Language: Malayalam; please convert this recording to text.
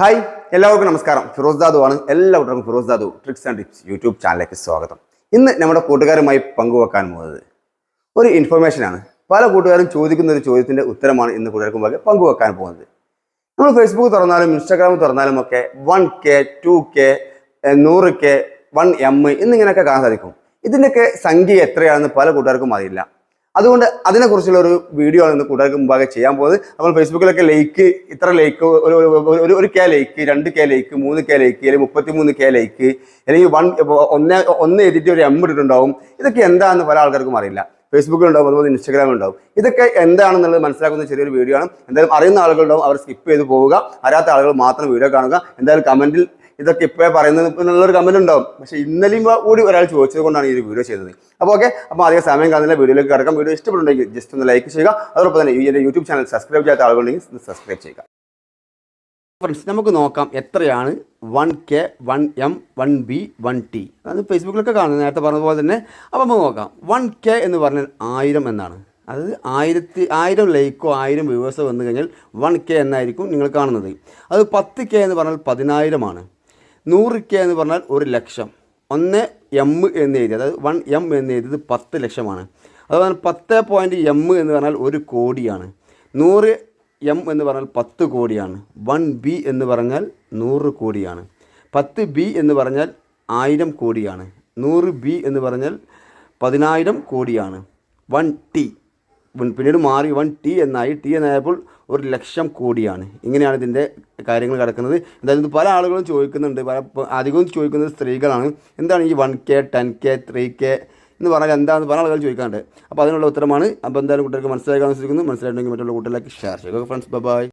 ഹായ് എല്ലാവർക്കും നമസ്കാരം. ഫിറോസ് ദാദു ആണ് എല്ലാ കൂട്ടർക്കും Firoz Dadu tricks and tips YouTube ചാനലിലേക്ക് സ്വാഗതം. ഇന്ന് നമ്മുടെ കൂട്ടുകാരുമായി പങ്കുവെക്കാൻ പോകുന്നത് ഒരു ഇൻഫർമേഷനാണ് പല കൂട്ടുകാരും ചോദിക്കുന്ന ഒരു ചോദ്യത്തിന്റെ ഉത്തരമാണ് ഇന്ന് കൂട്ടുകാർക്ക് മുമ്പ് പങ്കുവെക്കാൻ പോകുന്നത്. നമ്മൾ ഫേസ്ബുക്ക് തുറന്നാലും ഇൻസ്റ്റാഗ്രാം തുറന്നാലും ഒക്കെ വൺ കെ ടു കെ നൂറ് കെ വൺ എം എന്നിങ്ങനെയൊക്കെ കാണാൻ സാധിക്കും. ഇതിന്റെയൊക്കെ സംഖ്യ എത്രയാണെന്ന് പല കൂട്ടുകാർക്കും അറിയില്ല. അതുകൊണ്ട് അതിനെക്കുറിച്ചുള്ള ഒരു വീഡിയോ ആണ് ഇന്ന് കൂടുതൽ മുമ്പാകെ ചെയ്യാൻ പോകുന്നത്. നമ്മൾ ഫേസ്ബുക്കിലൊക്കെ ലൈക്ക് ഇത്ര ലൈക്ക് ഒരു ഒരു- കെ ലൈക്ക് രണ്ട് കെ ലൈക്ക് മൂന്ന് കെ ലൈക്ക് അല്ലെങ്കിൽ മുപ്പത്തിമൂന്ന് കെ ലൈക്ക് അല്ലെങ്കിൽ വൺ ഒന്ന് ഒന്ന് എഴുതിയിട്ട് ഒരു എം ഇട്ടിട്ടുണ്ടാവും. ഇതൊക്കെ എന്താണെന്ന് പല ആൾക്കാർക്കും അറിയില്ല. ഫേസ്ബുക്കിൽ ഉണ്ടാവും അതുപോലെ ഇൻസ്റ്റാഗ്രാമിൽ ഉണ്ടാവും. ഇതൊക്കെ എന്താണെന്നുള്ളത് മനസ്സിലാക്കുന്ന ചെറിയൊരു വീഡിയോ ആണ്. എന്തായാലും അറിയുന്ന ആളുകളുണ്ടാവും അവർ സ്കിപ്പ് ചെയ്ത് പോവുക. അറിയാത്ത ആളുകൾ മാത്രം വീഡിയോ കാണുക. എന്തായാലും കമന്റിൽ ഇതൊക്കെ ഇപ്പോഴേ പറയുന്നത് എന്നുള്ളൊരു കമന്റ് ഉണ്ടാവും. പക്ഷേ ഇന്നലെയും കൂടി ഒരാൾ ചോദിച്ചത് കൊണ്ടാണ് ഈ വീഡിയോ ചെയ്തത്. അപ്പോൾ ഓക്കെ അപ്പോൾ അധികം സമയം കാണുന്നില്ല വീഡിയോയിലേക്ക് കിടക്കാം. വീഡിയോ ഇഷ്ടപ്പെടുന്നുണ്ടെങ്കിൽ ജസ്റ്റ് ഒന്ന് ലൈക്ക് ചെയ്യുക. അതോടൊപ്പം തന്നെ ഈ യൂട്യൂബ് ചാനൽ സബ്സ്ക്രൈബ് ചെയ്യാത്ത ആളുകളുണ്ടെങ്കിൽ സബ്സ്ക്രൈബ് ചെയ്യുക. ഫ്രണ്ട്സ് നമുക്ക് നോക്കാം എത്രയാണ് one K one M one B one T അത് ഫേസ്ബുക്കിലൊക്കെ കാണുന്നത് നേരത്തെ പറഞ്ഞതുപോലെ തന്നെ. അപ്പോൾ നമുക്ക് നോക്കാം. വൺ കെ എന്ന് പറഞ്ഞാൽ ആയിരം എന്നാണ്. അതായത് ആയിരത്തി ആയിരം ലൈക്കോ ആയിരം വ്യൂവേഴ്സോ വന്നു കഴിഞ്ഞാൽ വൺ കെ എന്നായിരിക്കും നിങ്ങൾ കാണുന്നത്. അത് പത്ത് കെ എന്ന് പറഞ്ഞാൽ പതിനായിരമാണ്. നൂറ് കെ എന്ന് പറഞ്ഞാൽ ഒരു ലക്ഷം. ഒന്ന് എം എന്ന് എഴുതി അതായത് വൺ എം എന്ന് എഴുതിയത് പത്ത് ലക്ഷമാണ്. അതുപോലെ പത്ത് പോയിന്റ് എം എന്ന് പറഞ്ഞാൽ ഒരു കോടിയാണ്. നൂറ് എം എന്ന് പറഞ്ഞാൽ പത്ത് കോടിയാണ്. വൺ ബി എന്ന് പറഞ്ഞാൽ നൂറ് കോടിയാണ്. പത്ത് ബി എന്ന് പറഞ്ഞാൽ ആയിരം കോടിയാണ്. നൂറ് ബി എന്ന് പറഞ്ഞാൽ പതിനായിരം കോടിയാണ്. വൺ ടി പിന്നീട് മാറി വൺ ടി എന്നായി. ടി എന്നായപ്പോൾ ഒരു ലക്ഷം കോടിയാണ്. ഇങ്ങനെയാണ് ഇതിന്റെ കാര്യങ്ങൾ കിടക്കുന്നത് എന്തായാലും പല ആളുകളും ചോദിക്കുന്നുണ്ട്. പല അധികവും ചോദിക്കുന്നത് സ്ത്രീകളാണ്. എന്താണ് ഈ one K ten K three K എന്ന് പറഞ്ഞാൽ എന്താണെന്ന് പല ആളുകൾ ചോദിക്കാറുണ്ട്. അപ്പോൾ അതിനുള്ള ഉത്തരമാണ്. അപ്പോൾ എന്തായാലും കുട്ടികൾക്ക് മനസ്സിലാക്കാൻ ശ്രമിക്കുന്നു. മനസ്സിലായിട്ടുണ്ടെങ്കിൽ മറ്റുള്ള കുട്ടികളിലേക്ക് ഷെയർ ചെയ്യുക. Friends bye.